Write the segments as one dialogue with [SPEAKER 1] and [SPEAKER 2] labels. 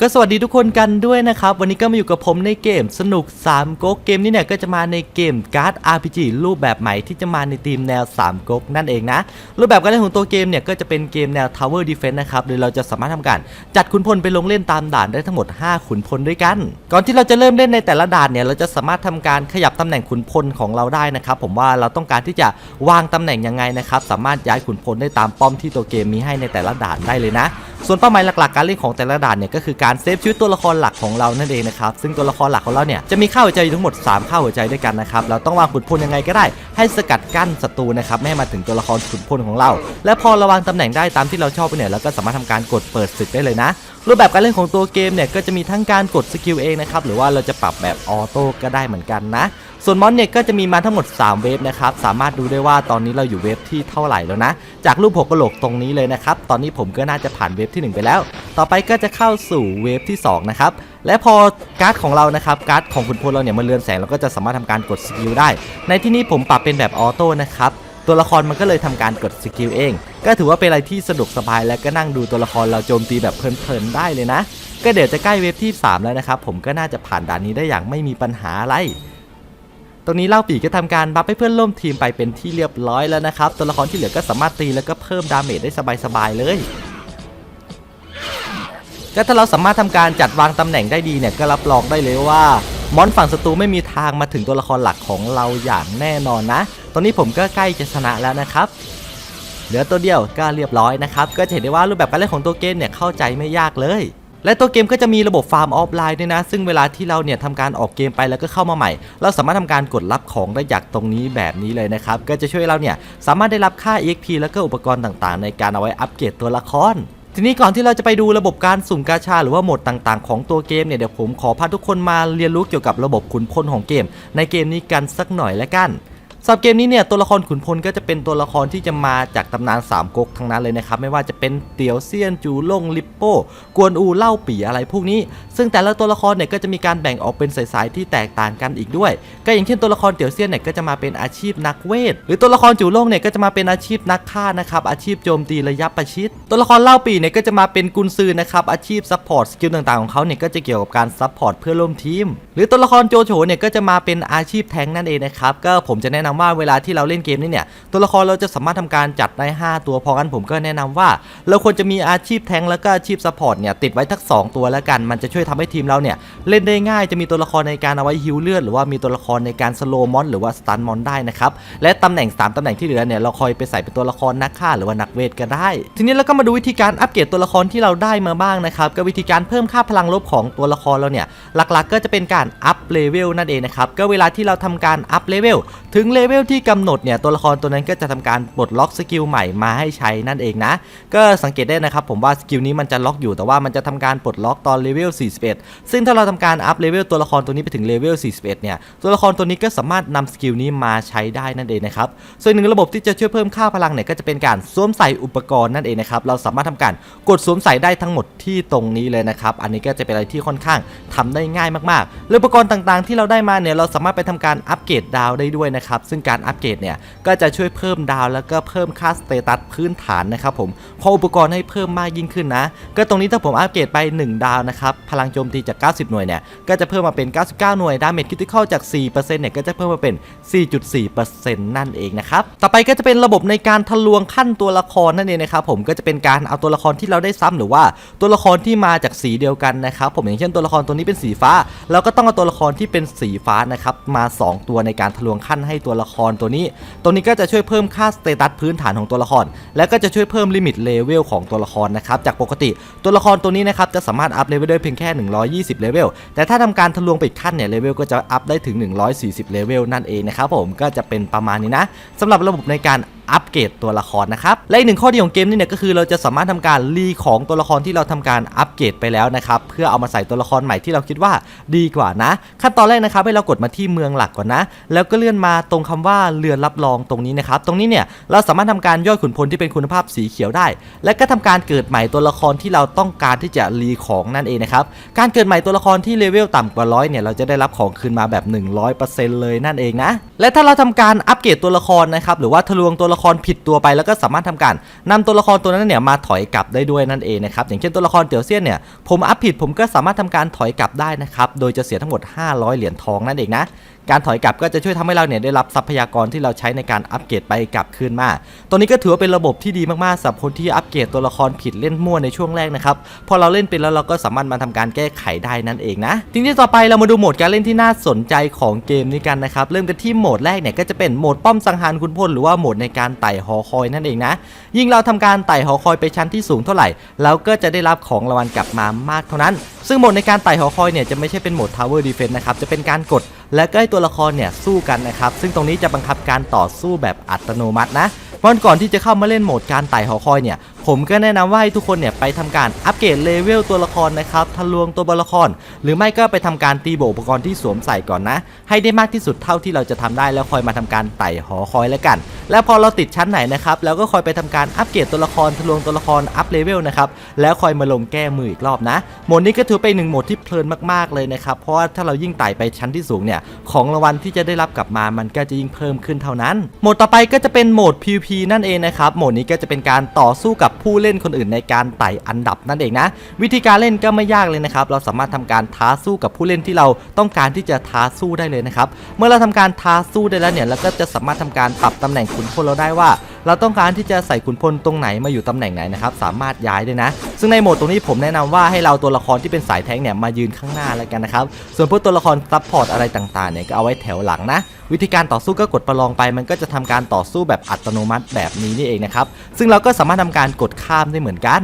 [SPEAKER 1] ก็สวัสดีทุกคนกันด้วยนะครับ วันนี้ก็มาอยู่กับผมในเกมสนุก3ก๊กเกมนี้เนี่ยก็จะมาในเกมการ์ด RPG รูปแบบใหม่ที่จะมาในธีมแนว3ก๊กนั่นเองนะ รูปแบบการเล่นของตัวเกมเนี่ยก็จะเป็นเกมแนว Tower Defense นะครับโดยเราจะสามารถทำการจัดขุนพลไปลงเล่นตามด่านได้ทั้งหมด 5 ขุนพลด้วยกัน ก่อนที่เราจะเริ่มเล่นในแต่ละด่านเนี่ยเราจะสามารถทำการขยับตำแหน่งขุนพลของเราได้นะครับผมว่าเราต้องการที่จะวางตำแหน่งยังไงนะครับสามารถย้ายขุนพลได้ตามป้อมที่ตัวเกมมีให้ในแต่ละด่านได้เลยนะ ส่วนเป้าหมายหลักๆการเล่นของแต่ละด่านเนี่ยก็คือการการเซฟชีวิตตัวละครหลักของเรานั่นเองนะครับซึ่งตัวละครหลักของเราเนี่ยจะมีข้าหัวใจทั้งหมด 3 ข้าหัวใจด้วยกันนะครับเราต้องวางขุนพลยังไงก็ได้ ให้สกัดกั้นศัตรูนะครับไม่ให้มาถึงตัวละครขุนพลของเรา และพอเราวางตำแหน่งได้ตามที่เราชอบไปเนี่ยเราก็สามารถทำการกดเปิดศึกได้เลยนะรูปแบบการเล่นของตัวเกมเนี่ยก็จะมีทั้งการกดสกิลเองนะครับหรือว่าเราจะปรับแบบออโต้ก็ได้เหมือนกันนะ ส่วนมอนเนี่ยก็จะมีมาทั้งหมด 3 เวฟนะครับ สามารถดูได้ว่าตอนนี้เราอยู่เวฟที่เท่าไหร่แล้วนะ จากรูปหัวกะโหลกตรงนี้เลยนะครับ ตอนนี้ผมก็น่าจะผ่านเวฟที่ 1 ไปแล้ว ต่อไปก็จะเข้าสู่เวฟที่ 2 นะครับ และพอการ์ดของเรานะครับ การ์ดของคุณพลเราเนี่ยมาเรือนแสงเราก็จะสามารถทำการกดสกิลได้ ในที่นี้ผมปรับเป็นแบบออโต้นะครับตัวละครมันก็เลยทำการกดสกิลเอง ก็ถือว่าเป็นอะไรที่สะดวกสบายและก็นั่งดูตัวละครเราโจมตีแบบเพลินๆได้เลยนะ ก็เดี๋ยวจะใกล้เวฟที่ 3 แล้วนะครับ ผมก็น่าจะผ่านด่านนี้ได้อย่างไม่มีปัญหาอะไร ตรงนี้เล่าปีก็ทำการบัฟให้เพื่อนร่วมทีมไปเป็นที่เรียบร้อยแล้วนะครับ ตัวละครที่เหลือก็สามารถตีแล้วก็เพิ่มดาเมจได้สบายๆเลยก็ถ้าเราสามารถทำการจัดวางตำแหน่งได้ดีเนี่ยก็รับรองได้เลยว่ามอนฝั่งศัตรูไม่มีทางมาถึงตัวละครหลักของเราอย่างแน่นอนนะ ตอนนี้ผมก็ใกล้จะชนะแล้วนะครับ เหลือตัวเดียวก็เรียบร้อยนะครับ ก็จะเห็นได้ว่ารูปแบบการเล่นของตัวเกมเนี่ยเข้าใจไม่ยากเลย และตัวเกมก็จะมีระบบฟาร์มออฟไลน์ด้วยนะ ซึ่งเวลาที่เราเนี่ยทำการออกเกมไปแล้วก็เข้ามาใหม่ เราสามารถทำการกดรับของได้จากตรงนี้แบบนี้เลยนะครับ ก็จะช่วยเราเนี่ยสามารถได้รับค่า EXP แล้วก็อุปกรณ์ต่างๆ ในการเอาไว้อัปเกรดตัวละครทีนี้ก่อนที่เราจะไปดูระบบการสุ่มกาชาหรือว่าโหมดต่างๆ ของตัวเกมเนี่ยเดี๋ยวผมขอพาทุกคนมาเรียนรู้เกี่ยวกับระบบขุนพลของเกม ในเกมนี้กันสักหน่อยละกัน สำหรับเกมนี้เนี่ยตัวละครขุนพลก็จะเป็นตัวละครที่จะมาจากตำนานสามก๊กทั้งนั้นเลยนะครับไม่ว่าจะเป็นเตียวเซียนจูล่งลิปโป้กวนอูเล่าปี่อะไรพวกนี้ ซึ่งแต่ละตัวละครเนี่ยก็จะมีการแบ่งออกเป็นสายๆที่แตกต่างกันอีกด้วย ก็อย่างเช่นตัวละครเตียวเซียนเนี่ยก็จะมาเป็นอาชีพนักเวท หรือตัวละครจูล่งเนี่ยก็จะมาเป็นอาชีพนักฆ่านะครับอาชีพโจมตีระยะประชิด ตัวละครเล่าปี่เนี่ยก็จะมาเป็นกุนซือนะครับอาชีพซัพพอร์ตสกิลต่างๆของเขาเนี่ยก็จะเกี่ยวกับการซัพพอร์ตเพื่อร่วมทีม หรือตัวละครโจโฉเนี่ยก็จะมาเป็นอาชีพแทงนั่นเองนะครับก็ผมจะแนะนำว่าเวลาที่เราเล่นเกมนี้เนี่ยตัวละครเราจะสามารถทำการจัดได้ 5 ตัวเพราะงั้นผมก็แนะนำว่า เราควรจะมีอาชีพแทงแล้วก็อาชีพซัพพอร์ตเนี่ยติดไว้ทั้งสองตัวแล้วกัน มันจะช่วยทำให้ทีมเราเนี่ยเล่นได้ง่ายจะมีตัวละครในการเอาไว้ฮิวเลือดหรือว่ามีตัวละครในการสโลมอนหรือว่าสตันมอนได้นะครับและตำแหน่ง 3ตำแหน่งที่เหลือเนี่ยเราคอยไปใส่เป็นตัวละครนักฆ่าหรือว่านักเวทก็ได้ ทีนี้เราก็มาดูวิธีการอัปเกรดตัวละครที่เราได้มาบ้างนะครับก็วิธีการเพิ่มค่าพลังลบของตัวละครเราเนี่ยหลักๆ ก็จะเป็นการอัพเลเวลนั่นเองนะครับก็เวลาที่เราทำการอัพเลเวลถึงเลเวลที่กำหนดเนี่ยตัวละครตัวนั้นก็จะทำการปลดล็อกสกิลใหม่มาให้ใช้นั่นเองนะ ก็สังเกตได้นะครับผมว่าสกิลนี้มันจะล็อกอยู่แต่ว่ามันจะทำการปลดล็อกตอนเลเวล 41 ซึ่งถ้าเราทำการอัพเลเวลตัวละครตัวนี้ไปถึงเลเวล 41 เนี่ยตัวละครตัวนี้ก็สามารถนำสกิลนี้มาใช้ได้นั่นเองนะครับ ส่วนหนึ่งระบบที่จะช่วยเพิ่มค่าพลังเนี่ยก็จะเป็นการสวมใส่อุปกรณ์นั่นเองนะครับ เราสามารถทำการกดสวมใส่ได้ทั้งหมดที่ตรงนี้เลยนะครับ อันนี้ก็จะเป็นอะไรที่ค่อนข้างทำได้ง่ายมากๆอุปกรณ์ต่างๆ ที่เราได้มาเนี่ยเราสามารถไปทำการอัปเกรดดาวได้ด้วยนะครับซึ่งการอัปเกรดเนี่ยก็จะช่วยเพิ่มดาวแล้วก็เพิ่มค่าสเตตัสพื้นฐานนะครับผมพออุปกรณ์ให้เพิ่มมากยิ่งขึ้นนะ ก็ตรงนี้ถ้าผมอัปเกรดไป 1 ดาวนะครับพลังโจมตีจาก 90 หน่วยเนี่ยก็จะเพิ่มมาเป็น 99 หน่วยดาเมจคิติคอลจาก 4%เนี่ยก็จะเพิ่มมาเป็น 4.4%นั่นเองนะครับต่อไปก็จะเป็นระบบในการทะลวงขั้นตัวละครนั่นเองนะครับผมก็จะเป็นการเอาตัวละครที่เราได้ซ้ำหรือว่าตัวละครที่มาจากสีเดียวกันนะครับผมอย่างเช่นตัวละครตัวนี้เป็นสีฟ้า เราก็ต้องเอาตัวละครที่เป็นสีฟ้านะครับมา 2 ตัวในการทะลวงขั้นให้ตัวละครตัวนี้ ตัวนี้ก็จะช่วยเพิ่มค่าสเตตัสพื้นฐานของตัวละคร และก็จะช่วยเพิ่มลิมิตเลเวลของตัวละครนะครับ จากปกติตัวละครตัวนี้นะครับจะสามารถอัพเลเวลได้เพียงแค่ 120 เลเวล แต่ถ้าทำการทะลวงไปอีกขั้นเนี่ยเลเวลก็จะอัพได้ถึง 140 เลเวลนั่นเองนะครับผม ก็จะเป็นประมาณนี้นะสำหรับระบบในการ อัปเกรดตัวละครนะครับและอีกหนึ่งข้อดีของเกมนี้เนี่ยก็คือเราจะสามารถทำการรีของตัวละครที่เราทำการอัปเกรดไปแล้วนะครับเพื่อเอามาใส่ตัวละครใหม่ที่เราคิดว่าดีกว่านะ ขั้นตอนแรกนะครับให้เรากดมาที่เมืองหลักก่อนนะ แล้วก็เลื่อนมาตรงคำว่าเรือนรับรองตรงนี้นะครับตรงนี้เนี่ยเราสามารถทำการย่อยขุนพลที่เป็นคุณภาพสีเขียวได้ และก็ทำการเกิดใหม่ตัวละครที่เราต้องการที่จะรีของนั่นเองนะครับการเกิดใหม่ตัวละครที่เลเวลต่ำกว่าร้อยเนี่ยเราจะได้รับของคืนมาแบบ 100%เลยนั่นเองนะและถ้าเราทำการอัปเกรดตัวละครนะครับหรือว่าทะลวงตัวละละครผิดตัวไปแล้วก็สามารถทำการนำตัวละครตัวนั้นเนี่ยมาถอยกลับได้ด้วยนั่นเองนะครับอย่างเช่นตัวละครเตียวเซียนเนี่ยผมอัพผิดผมก็สามารถทำการถอยกลับได้นะครับโดยจะเสียทั้งหมด 500 เหรียญทองนั่นเองนะการถอยกลับก็จะช่วยทำให้เราเนี่ยได้รับทรัพยากรที่เราใช้ในการอัปเกรดไปกลับคืนมาตัวนี้ก็ถือว่าเป็นระบบที่ดีมากๆสำหรับคนที่อัปเกรดตัวละครผิดเล่นมั่วในช่วงแรกนะครับพอเราเล่นเป็นแล้วเราก็สามารถมาทำการแก้ไขได้นั่นเองนะทีนี้ต่อไปเรามาดูโหมดการเล่นที่น่าสนใจของเกมนี้กันนะครับเริ่มกันที่โหมดแรกเนี่ยก็จะเป็นโหมดป้อมสังหารคุณพลหรือว่าโหมดในการไต่หอคอยนั่นเองนะ ยิ่งเราทำการไต่หอคอยไปชั้นที่สูงเท่าไหร่ เราก็จะได้รับของรางวัลกลับมามากเท่านั้น ซึ่งโหมดในการไต่หอคอยเนี่ยจะไม่ใช่เป็นโหมด Tower Defense นะครับ จะเป็นการกด และก็ให้ตัวละครเนี่ยสู้กันนะครับ ซึ่งตรงนี้จะบังคับการต่อสู้แบบอัตโนมัตินะวันก่อนที่จะเข้ามาเล่นโหมดการไต่หอคอยเนี่ย ผมก็แนะนำว่าให้ทุกคนเนี่ยไปทำการอัปเกรดเลเวลตัวละครนะครับทะลวงตัวละคร หรือไม่ก็ไปทำการตีโบอุปกรณ์ที่สวมใส่ก่อนนะ ให้ได้มากที่สุดเท่าที่เราจะทำได้แล้วคอยมาทำการไต่หอคอยแล้วกัน แล้วพอเราติดชั้นไหนนะครับแล้วก็คอยไปทำการอัปเกรดตัวละครทะลวงตัวละครอัพเลเวลนะครับแล้วคอยมาลงแก้มืออีกรอบนะโหมดนี้ก็ถือเป็นหนึ่งโหมดที่เพลินมากๆเลยนะครับเพราะว่าถ้าเรายิ่งไต่ไปชั้นที่สูงเนี่ยของรางวัลที่จะได้รับกลับมามันก็จะยิ่งเพิ่มขึ้นเท่านั้นโหมดต่อไปก็จะเป็นโหมด PVP นั่นเองนะครับโหมดนี้ก็จะเป็นการต่อสู้กับผู้เล่นคนอื่นในการไต่อันดับนั่นเองนะ วิธีการเล่นก็ไม่ยากเลยนะครับ เราสามารถทำการท้าสู้กับผู้เล่นที่เราต้องการที่จะท้าสู้ได้เลยนะครับ เมื่อเราทำการท้าสู้ได้แล้วเนี่ยเราก็จะสามารถทำการปรับตำแหน่งขุนพลเราได้ว่า เราต้องการที่จะใส่ขุนพลตรงไหนมาอยู่ตำแหน่งไหนนะครับสามารถย้ายได้นะ ซึ่งในโหมดตรงนี้ผมแนะนำว่าให้เราตัวละครที่เป็นสายแท้งเนี่ยมายืนข้างหน้าแล้วกันนะครับส่วนพวกตัวละครซับพอร์ตอะไรต่างๆเนี่ยก็เอาไว้แถวหลังนะวิธีการต่อสู้ก็กดประลองไป มันก็จะทำการต่อสู้แบบอัตโนมัติแบบนี้นี่เองนะครับซึ่งเราก็สามารถทำการกดข้ามได้เหมือนกัน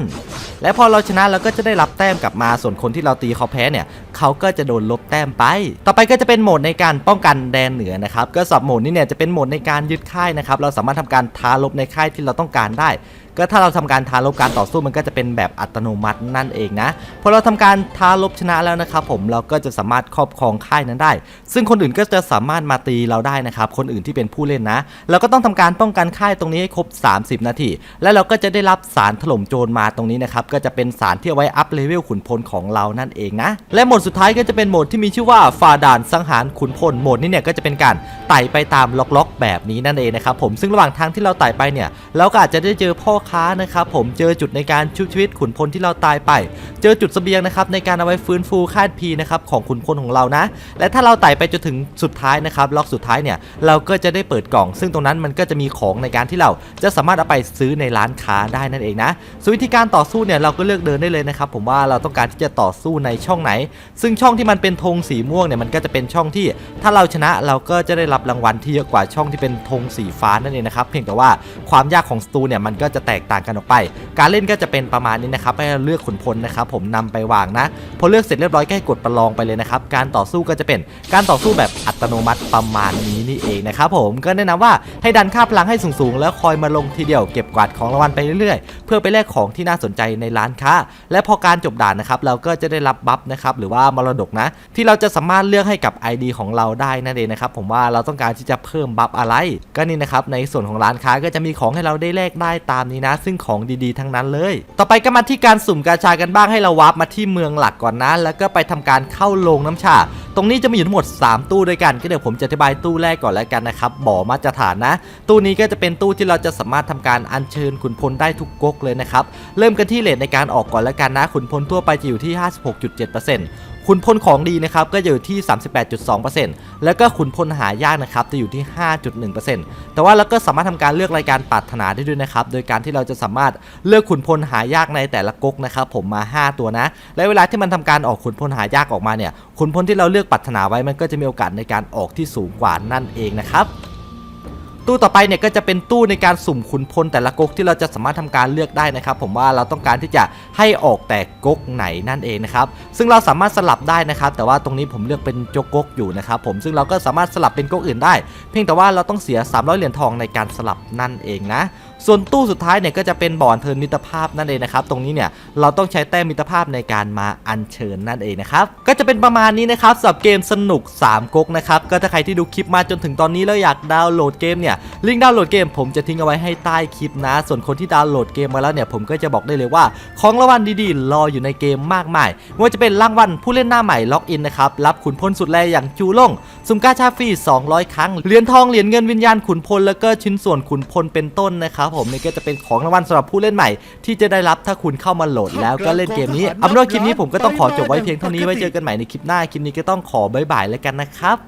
[SPEAKER 1] และพอเราชนะเราก็จะได้รับแต้มกลับมาส่วนคนที่เราตีเขาแพ้เนี่ยเขาก็จะโดนลบแต้มไป ต่อไปก็จะเป็นโหมดในการป้องกันแดนเหนือนะครับ ก็สำหรับโหมดนี้เนี่ยจะเป็นโหมดในการยึดค่ายนะครับ เราสามารถทำการท้าลบในค่ายที่เราต้องการได้ ก็ถ้าเราทำการท้าลบการต่อสู้มันก็จะเป็นแบบอัตโนมัตินั่นเองนะ พอเราทำการท้าลบชนะแล้วนะครับผม เราก็จะสามารถครอบครองค่ายนั้นได้ ซึ่งคนอื่นก็จะสามารถมาตีเราได้นะครับ คนอื่นที่เป็นผู้เล่นนะ เราก็ต้องทำการป้องกันค่ายตรงนี้ให้ครบ 30 นาที แล้วเราก็จะได้รับสารถล่มโจรมาตรงนี้นะครับ ก็จะเป็นสารที่เอาไว้อัพเลเวลขุนพลของเรานั่นเองนะ และโหมดสุดท้ายก็จะเป็นโหมดที่มีชื่อว่าฝ่าด่านสังหารขุนพลโหมดนี้เนี่ยก็จะเป็นการไต่ไปตามล็อกๆ แบบนี้นั่นเองนะครับผมซึ่งระหว่างทางที่เราไต่ไปเนี่ยเราก็อาจจะได้เจอพ่อค้านะครับผมเจอจุดในการชุบชีวิตขุนพลที่เราตายไป เจอจุดเสบียงนะครับในการเอาไว้ฟื้นฟูค่าพีนะครับของขุนพลของเรานะ และถ้าเราไต่ไปจนถึงสุดท้ายนะครับล็อกสุดท้ายเนี่ยเราก็จะได้เปิดกล่อง ซึ่งตรงนั้นมันก็จะมีของในการที่เราจะสามารถเอาไปซื้อในร้านค้าได้นั่นเองนะส่วนวิธีการต่อสู้เนี่ยเราก็เลือกเดินได้เลยนะครับผมว่าเราต้องการที่จะต่อสู้ในช่องไหนซึ่งช่องที่มันเป็นธงสีม่วงเนี่ยมันก็จะเป็นช่องที่ ถ้าเราชนะเราก็จะได้รับรางวัลที่เยอะกว่าช่องที่เป็นธงสีฟ้านั่นเองนะครับเพียงแต่ว่าความยากของสตูเนี่ยมันก็จะแตกต่างกันออกไป การเล่นก็จะเป็นประมาณนี้นะครับให้เลือกขุนพลนะครับผมนำไปวางนะพอเลือกเสร็จเรียบร้อยก็ให้กดประลองไปเลยนะครับการต่อสู้ก็จะเป็นการต่อสู้แบบอัตโนมัติประมาณนี้นี่เองนะครับผมก็แนะนำว่าให้ดันค่าพลังให้สูงๆ แล้วคอยมาลงทีเดียวเก็บกวาดของรางวัลไปเรื่อยๆ เพื่อไปแลกของที่น่าสนใจในร้านค้า และพอการจบด่านนะครับเราก็จะได้รับบัฟนะครับหรือว่าามรดกนะ ที่เราจะสามารถเลือกให้กับ ID ของเราได้นั่นเองนะครับผมว่าเราต้องการที่จะเพิ่มบัฟอะไร ก็นี่นะครับในส่วนของร้านค้าก็จะมีของให้เราได้แลกได้ตามนี้นะ ซึ่งของดีๆทั้งนั้นเลย ต่อไปก็มาที่การสุ่มกาชากันบ้างให้เราวาร์ปมาที่เมืองหลักก่อนนะแล้วก็ไปทำการเข้าโรงน้ำชา ตรงนี้จะมีอยู่ทั้งหมด 3 ตู้ด้วยกันก็เดี๋ยวผมจะอธิบายตู้แรกก่อนแล้วกันนะครับบ่อมาตรฐานนะ ตู้นี้ก็จะเป็นตู้ที่เราจะสามารถทำการอัญเชิญขุนพลได้ทุกก๊กเลยนะครับเริ่มกันที่เลทในการออกก่อนแล้วกันนะขุนพลทั่วไปจะอยู่ที่ 56.7% ขุนพลของดีนะครับก็จะอยู่ที่ 38.2%แล้วก็ขุนพลหายากนะครับจะอยู่ที่ 5.1%แต่ว่าเราก็สามารถทำการเลือกรายการปรารถนาได้ด้วยนะครับโดยการที่เราจะสามารถเลือกขุนพลหายากในแต่ละก๊กนะครับผมมา 5 ตัวนะ และเวลาที่มันทำการออกขุนพลหายากออกมาเนี่ยขุนพลที่เราเลือกปรารถนาไว้มันก็จะมีโอกาสในการออกที่สูงกว่านั่นเองนะครับ ตู้ต่อไปเนี่ยก็จะเป็นตู้ในการสุ่มขุนพลแต่ละก๊กที่เราจะสามารถทำการเลือกได้นะครับ ผมว่าเราต้องการที่จะให้ออกแต่ก๊กไหนนั่นเองนะครับซึ่งเราสามารถสลับได้นะครับ แต่ว่าตรงนี้ผมเลือกเป็นโจกก๊กอยู่นะครับผมซึ่งเราก็สามารถสลับเป็นก๊กอื่นได้ เพียงแต่ว่าเราต้องเสีย 300 เหรียญทองในการสลับนั่นเองนะ ส่วนตู้สุดท้ายเนี่ยก็จะเป็นบ่อนเทินมิตรภาพนั่นเองนะครับ ตรงนี้เนี่ยเราต้องใช้แต้มมิตรภาพในการมาอัญเชิญนั่นเองนะครับ ก็จะเป็นประมาณนี้นะครับสำหรับเกมสนุก 3ก๊กนะครับ ก็ถ้าใครที่ดูคลิปมาจนถึงตอนนี้แล้วอยากดาวน์โหลดเกมเนี่ย ลิงก์ดาวน์โหลดเกมผมจะทิ้งเอาไว้ให้ใต้คลิปนะ ส่วนคนที่ดาวน์โหลดเกมมาแล้วเนี่ยผมก็จะบอกได้เลยว่า ของรางวัลดีๆ รออยู่ในเกมมากมายไม่ว่าจะเป็นรางวัลผู้เล่นหน้าใหม่ล็อกอินนะครับ รับขุนพลสุดแรงอย่างจูล่งสุ่มกาชาฟรี200 ครั้ง เหรียญทอง เหรียญเงินวิญญาณขุนพล แล้วก็ชิ้นส่วนขุนพลเป็นต้นนะครับผมนี่ก็จะเป็นของรางวัลสำหรับผู้เล่นใหม่ ที่จะได้รับถ้าคุณเข้ามาโหลดแล้วก็เล่นเกมนี้เอาเป็นว่าคลิปนี้ผมก็ต้องขอจบไว้เพียงเท่านี้ไว้เจอกันใหม่ในคลิปหน้าคลิปนี้ก็ต้องขอบายบายแล้วกันนะครับ